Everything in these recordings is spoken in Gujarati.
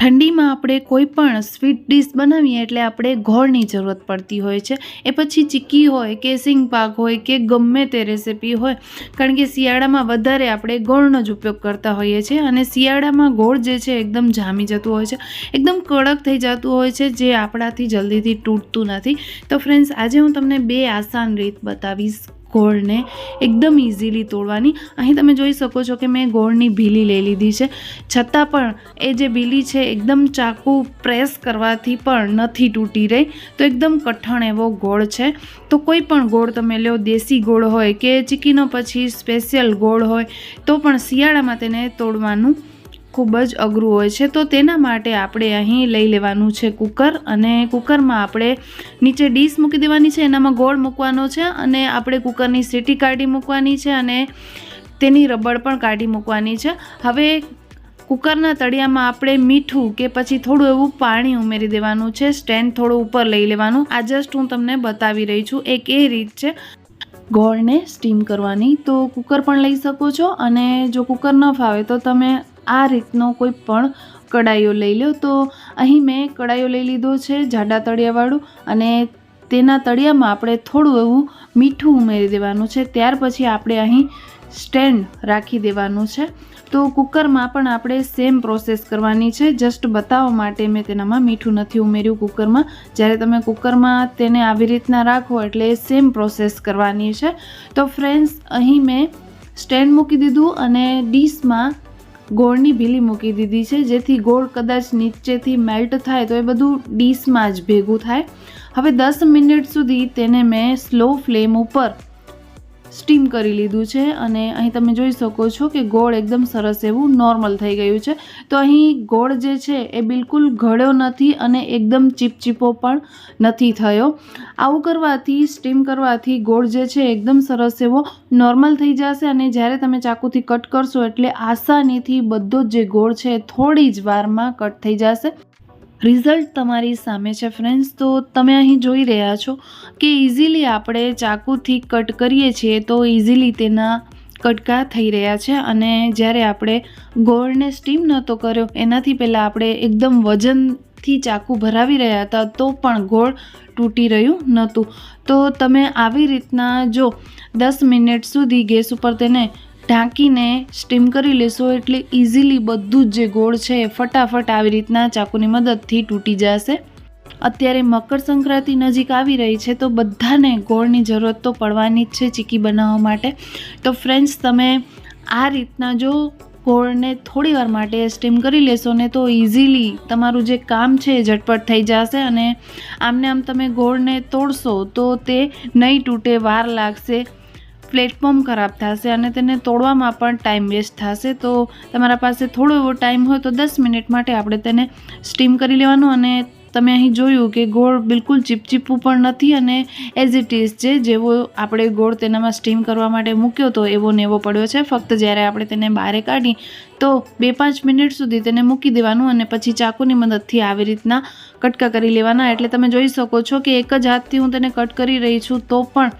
ઠંડીમાં આપણે કોઈ પણ સ્વીટ ડીશ બનાવીએ એટલે આપણે ગોળની જરૂરત પડતી હોય છે. એ પછી ચીક્કી હોય કે સિંગ પાક હોય કે ગમે તે રેસીપી હોય, કારણ કે શિયાળામાં વધારે આપણે ગોળનો જ ઉપયોગ કરતા હોઈએ છીએ અને શિયાળામાં ગોળ જે છે એકદમ જામી જતું હોય છે, એકદમ કડક થઈ જતું હોય છે, જે આપણાથી જલ્દીથી તૂટતું નથી. તો ફ્રેન્ડ્સ આજે હું તમને બે આસાન રીત બતાવીશ. ગોળને એકદમ ઇઝીલી તોડવાની. અહીં તમે જોઈ શકો છો કે મેં ગોળની ભીલી લઈ લીધી છે. છતાં પણ એ જે ભીલી છે, એકદમ ચાકુ પ્રેસ કરવાથી પણ નથી તૂટી રહી. તો એકદમ કઠણ એવો ગોળ છે. તો કોઈ પણ ગોળ તમે લો દેશી ગોળ હોય કે ચીકીનો પછી સ્પેશિયલ ગોળ હોય, તો પણ શિયાળામાં તેને તોડવાનું ખૂબ જ અઘરું હોય છે. તો તેના માટે આપણે અહીં લઈ લેવાનું છે કુકર અને કુકરમાં આપણે નીચે ડીશ મૂકી દેવાની છે. એનામાં ગોળ મૂકવાનો છે અને આપણે કુકરની સીટી કાઢી મૂકવાની છે અને તેની રબડ પણ કાઢી મૂકવાની છે. હવે કુકરના તળિયામાં આપણે મીઠું કે પછી થોડું એવું પાણી ઉમેરી દેવાનું છે. સ્ટેન્ડ થોડું ઉપર લઈ લેવાનું. આ જસ્ટ હું તમને બતાવી રહી છું એક એ રીત છે. ગોળને સ્ટીમ કરવાની. તો કુકર પણ લઈ શકો છો અને જો કુકર ન ફાવે તો તમે આ રીતનો કોઈ પણ કડાઈઓ લઈ લો તો અહીં મેં કડાઈઓ લઈ લીધો છે, જાડા તળિયાવાળું, અને તેના તળિયામાં આપણે થોડું એવું મીઠું ઉમેરી દેવાનું છે. ત્યાર પછી આપણે અહીં સ્ટેન્ડ રાખી દેવાનું છે. તો કુકરમાં પણ આપણે સેમ પ્રોસેસ કરવાની છે. જસ્ટ બતાવવા માટે મેં તેનામાં મીઠું નથી ઉમેર્યું કુકરમાં. જ્યારે તમે કુકરમાં તેને આવી રીતના રાખો એટલે સેમ પ્રોસેસ કરવાની છે. તો ફ્રેન્ડ્સ, અહીં મેં સ્ટેન્ડ મૂકી દીધું અને ડીશમાં ગોળની ભીલી મૂકી દીધી છે. જેથી ગોળ કદાચ નીચેથી મેલ્ટ થાય તો એ બધું ડીશમાં જ ભેગું થાય. હવે દસ મિનિટ સુધી તેને મેં સ્લો ફ્લેમ ઉપર સ્ટીમ કરી લીધું છે અને અહીં તમે જોઈ શકો છો કે ગોળ એકદમ સરસ એવું નોર્મલ થઈ ગયું છે. તો અહીં ગોળ જે છે એ બિલકુલ ઘળ્યો નથી અને એકદમ ચીપચીપો પણ નથી થયો. આવું કરવાથી, સ્ટીમ કરવાથી ગોળ જે છે એકદમ સરસ એવો નોર્મલ થઈ જશે અને જ્યારે તમે ચાકુથી કટ કરશો એટલે આસાનીથી બધો જ ગોળ છે થોડી જ વારમાં કટ થઈ જશે. રિઝલ્ટ તમારી સામે છે ફ્રેન્ડ્સ. તો તમે અહીં જોઈ રહ્યા છો કે ઇઝીલી આપણે ચાકુથી કટ કરીએ છીએ તો ઇઝીલી તેના કટકા થઈ રહ્યા છે અને જ્યારે આપણે ગોળને સ્ટીમ નહોતો કર્યો, એનાથી પહેલાં આપણે એકદમ વજનથી ચાકુ ભરાવી રહ્યા હતા તો પણ ગોળ તૂટી રહ્યું નહોતું. તો તમે આવી રીતના જો દસ મિનિટ સુધી ગેસ ઉપર તેને ઢાંકીને સ્ટીમ કરી લેશો એટલે ઇઝીલી બધું જ જે ગોળ છે એ ફટાફટ આવી રીતના ચાકુની મદદથી તૂટી જશે. અત્યારે મકર સંક્રાંતિ નજીક આવી રહી છે તો બધાને ગોળની જરૂરત તો પડવાની જ છે ચીકી બનાવવા માટે. તો ફ્રેન્ડ્સ તમે આ રીતના જો ગોળને થોડી વાર માટે સ્ટીમ કરી લેશો ને તો ઇઝીલી તમારું જે કામ છે એ ઝટપટ થઈ જશે અને આમને આમ તમે ગોળને તોડશો તો તે નહીં તૂટે, વાર લાગશે. પ્લેટફોર્મ ખરાબ થશે અને તેને તોડવામાં પણ ટાઈમ વેસ્ટ થશે, તો તમારા પાસે થોડો એવો ટાઈમ હોય તો દસ મિનિટ માટે આપણે તેને સ્ટીમ કરી લેવાનું અને તમે અહીં જોયું કે ગોળ બિલકુલ ચીપચીપું પણ નથી અને એઝ ઇટ ઇઝ છે, જેવો આપણે ગોળ તેનામાં સ્ટીમ કરવા માટે મૂક્યો તો એવો ને એવો પડ્યો છે. ફક્ત જ્યારે આપણે તેને બહાર કાઢી તો બે પાંચ મિનિટ સુધી તેને મૂકી દેવાનું અને પછી ચાકુની મદદથી આવી રીતના કટકા કરી લેવાના. એટલે તમે જોઈ શકો છો કે એક જ હાથથી હું તેને કટ કરી રહી છું તો પણ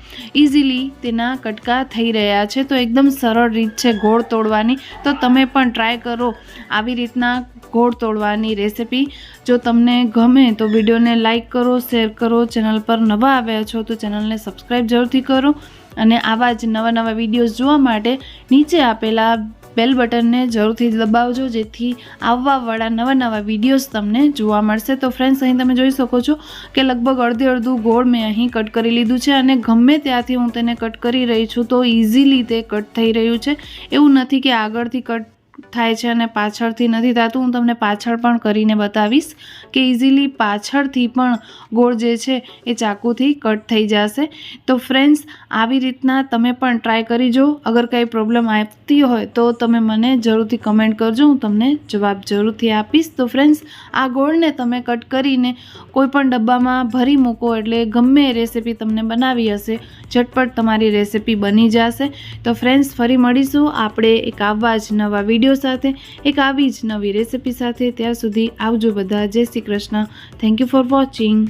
ઇઝીલી તેના કટકા થઈ રહ્યા છે. તો એકદમ સરળ રીત છે ગોળ તોડવાની. તો તમે પણ ટ્રાય કરો આવી રીતના ગોળ તોડવાની રેસિપી જો તમને ગમે તો વિડીયોને લાઇક કરો શેર કરો, ચેનલ પર નવા આવ્યા છો તો ચેનલને સબસ્ક્રાઈબ જરૂરથી કરો. અને આવા જ નવા નવા વિડીયોઝ જોવા માટે નીચે આપેલા બેલ બટનને જરૂરથી દબાવજો, જેથી આવવાવાળા નવા નવા વિડીયોઝ તમને જોવા મળશે. તો ફ્રેન્ડ્સ અહીં તમે જોઈ શકો છો કે લગભગ અડધી અડધું ગોળ મેં અહીં કટ કરી લીધું છે અને ગમે ત્યાંથી હું તેને કટ કરી રહી છું, તો ઇઝીલી તે કટ થઈ રહ્યું છે. એવું નથી કે આગળથી કટ થાય છે અને પાછળથી નથી થતું. હું તમને પાછળ પણ કરીને બતાવીશ કે ઇઝીલી પાછળથી પણ ગોળ જે છે એ ચાકુથી કટ થઈ જશે. તો ફ્રેન્ડ્સ આવી રીતના તમે પણ ટ્રાય કરી જો. અગર કંઈ પ્રોબ્લેમ આવતી હોય તો તમે મને જરૂરથી કમેન્ટ કરજો. હું તમને જવાબ જરૂરથી આપીશ. તો ફ્રેન્ડ્સ આ ગોળને તમે કટ કરીને કોઈ પણ ડબ્બામાં ભરી મૂકો એટલે ગમે રેસીપી તમને બનાવી હશે. ઝટપટ તમારી રેસીપી બની જશે. તો ફ્રેન્ડ્સ ફરી મળીશું. આપણે એક આવવા જ નવા વીડિયો સાથે એક આવી જ નવી રેસિપી સાથે ત્યાં સુધી આવજો બધા. Jai Shri Krishna. Thank you for watching